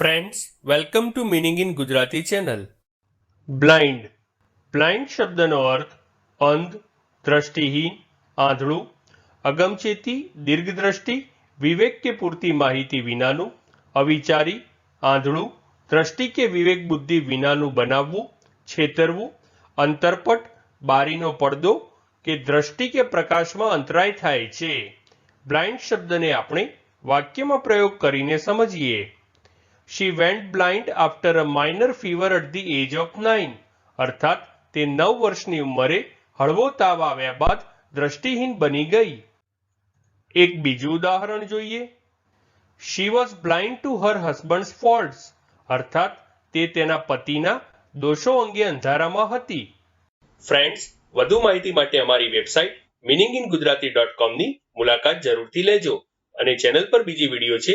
Friends welcome to meaning in Gujarati channel blind blind શબ્દનો અર્થ અંધ દ્રષ્ટિહીન આંધળું અગમચેતી દીર્ઘદ્રષ્ટિ વિવેક કે પૂરતી માહિતી વિનાનું અવિચારી આંધળું દ્રષ્ટિ કે વિવેક બુદ્ધિ વિનાનું બનાવવું છેતરવું અંતરપટ બારીનો પડદો કે દ્રષ્ટિ કે પ્રકાશમાં અંતરાય થાય છે બ્લાઇન્ડ શબ્દને આપણે વાક્યમાં પ્રયોગ કરીને સમજીએ she went blind after a minor fever at the age of nine અર્થાત, તે નવ વર્ષની ઉંમરે હળવો તાવ આવ્યા બાદ દ્રષ્ટિહીન બની ગઈ. એક બીજું ઉદાહરણ જોઈએ. She was blind to her husband's faults અર્થાત, તે તેના પતિના દોષો અંગે અંધારામાં હતી. ફ્રેન્ડ્સ વધુ માહિતી માટે અમારી website meaning in Gujarati dot કોમની મુલાકાત જરૂરથી લેજો અને ચેનલ પર બીજી વીડિયો છે